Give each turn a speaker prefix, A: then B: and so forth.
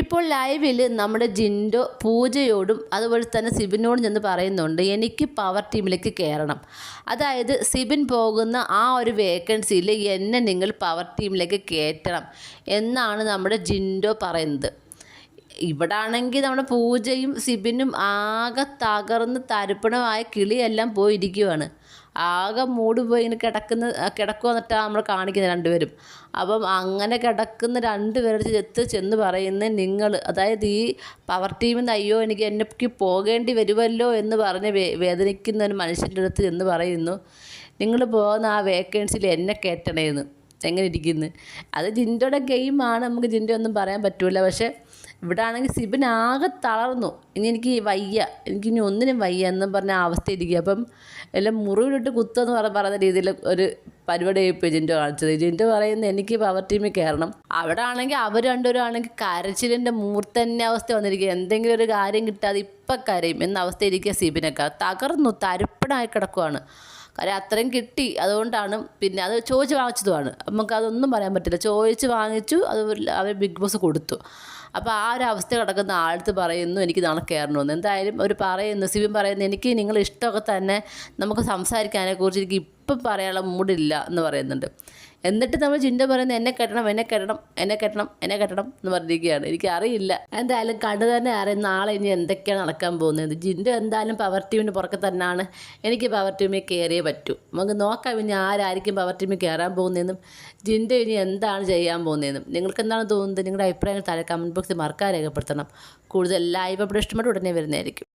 A: ഇപ്പോൾ ലൈവിൽ നമ്മുടെ ജിൻഡോ പൂജയോടും അതുപോലെ തന്നെ സിബിനോടും ചെന്ന് പറയുന്നുണ്ട് എനിക്ക് പവർ ടീമിലേക്ക് കയറണം അതായത് സിബിൻ പോകുന്ന ആ ഒരു വേക്കൻസിയിൽ എന്നെ നിങ്ങൾ പവർ ടീമിലേക്ക് കയറ്റണം എന്നാണ് നമ്മുടെ ജിൻഡോ പറയുന്നത്. ഇവിടെ ആണെങ്കിൽ നമ്മുടെ പൂജയും സിബിനും ആകെ തകർന്ന് തരിപ്പണമായ കിളിയെല്ലാം പോയിരിക്കുവാണ്. ആകെ മൂട് പോയി ഇങ്ങനെ കിടക്കുന്ന കിടക്കുക എന്നിട്ടാണ് നമ്മൾ കാണിക്കുന്നത് രണ്ടുപേരും. അപ്പം അങ്ങനെ കിടക്കുന്ന രണ്ടുപേരുടെ ചെത്ത് ചെന്ന് പറയുന്നത് നിങ്ങൾ അതായത് ഈ പവർ ടീമിൽ നിന്ന് അയ്യോ എനിക്ക് എനിക്ക് പോകേണ്ടി വരുമല്ലോ എന്ന് പറഞ്ഞ് വേ വേദനിക്കുന്ന ഒരു മനുഷ്യന്റെ അടുത്ത് ചെന്ന് പറയുന്നു. നിങ്ങൾ പോകുന്ന ആ വേക്കൻസിയിൽ എന്നെ കയറ്റണേന്ന് എങ്ങനെ ഇരിക്കുന്നു? അത് ജിൻഡോയുടെ ഗെയിമാണ് നമുക്ക് ജിൻഡോ ഒന്നും പറയാൻ പറ്റില്ല പക്ഷേ ഇവിടെ ആണെങ്കിൽ സിബിൻ ആകെ തളർന്നു. ഇനി എനിക്ക് വയ്യ. എനിക്ക് ഇനി ഒന്നിനും വയ്യ എന്നും പറഞ്ഞ അവസ്ഥയിരിക്കുക അപ്പം എല്ലാം മുറിവിലിട്ട് കുത്തെന്ന് പറഞ്ഞ പറയുന്ന രീതിയിൽ ഒരു പരിപാടി ഇപ്പോൾ ജിൻഡോ കാണിച്ചത്. ജിൻഡോ പറയുന്നത് എനിക്ക് പവർ ടീമിൽ കയറണം. അവിടെ ആണെങ്കിൽ അവർ രണ്ടുപേരും ആണെങ്കിൽ കരച്ചിലിന്റെ മൂർത്തന്നെ അവസ്ഥ വന്നിരിക്കുക. എന്തെങ്കിലും ഒരു കാര്യം കിട്ടാതെ ഇപ്പം കരയും എന്ന അവസ്ഥയിരിക്കുക സിബിനൊക്കെ. തകർന്നു തരിപ്പണായി കിടക്കുവാണ്. കാര്യം അത്രയും കിട്ടി. അതുകൊണ്ടാണ് പിന്നെ അത് ചോദിച്ച് വാങ്ങിച്ചതുമാണ്. നമുക്ക് അതൊന്നും പറയാൻ പറ്റില്ല. ചോദിച്ച് വാങ്ങിച്ചു അത് അവർ ബിഗ് ബോസ് കൊടുത്തു. അപ്പോൾ ആ ഒരു അവസ്ഥ കിടക്കുന്ന ആളത്ത് പറയുന്നു എനിക്ക് നാളെ കയറണമെന്ന് എന്തായാലും അവർ പറയുന്നു സിബിൻ പറയുന്നു എനിക്ക് നിങ്ങളിഷ്ടമൊക്കെ തന്നെ നമുക്ക് സംസാരിക്കാനെക്കുറിച്ച് എനിക്ക് ഇപ്പം പറയാനുള്ള മൂടില്ല എന്ന് പറയുന്നുണ്ട്. എന്നിട്ട് നമ്മൾ ചിന്ത പറയുന്നത് എന്നെ കെട്ടണം എന്നെ കെട്ടണം എന്നെ കെട്ടണം എന്നെ കെട്ടണം എന്ന് പറഞ്ഞിരിക്കുകയാണ്. എനിക്ക് അറിയില്ല എന്തായാലും കണ്ടു തന്നെ അറിയാം നാളെ ഇനി എന്തൊക്കെയാണ് നടക്കാൻ പോകുന്നത്. ജിൻഡ എന്തായാലും പവർ ടീമിന് പുറത്ത് തന്നെയാണ്. എനിക്ക് പവർ ടീമിൽ കയറിയേ പറ്റൂ. നമുക്ക് നോക്കാം ഇനി ആരായിരിക്കും പവർ ടീമിൽ കയറാൻ പോകുന്നതെന്നും. ജിൻഡ ഇനി എന്താണ് ചെയ്യാൻ പോകുന്നതെന്നും. നിങ്ങൾക്ക് എന്താണ് തോന്നുന്നത്? നിങ്ങളുടെ അഭിപ്രായങ്ങൾ താഴെ കമന്റ് ബോക്സിൽ മറക്കാൻ രേഖപ്പെടുത്തണം. കൂടുതൽ ലൈവ് അപ്ഡേഷൻ ഉടനെ വരുന്നതായിരിക്കും.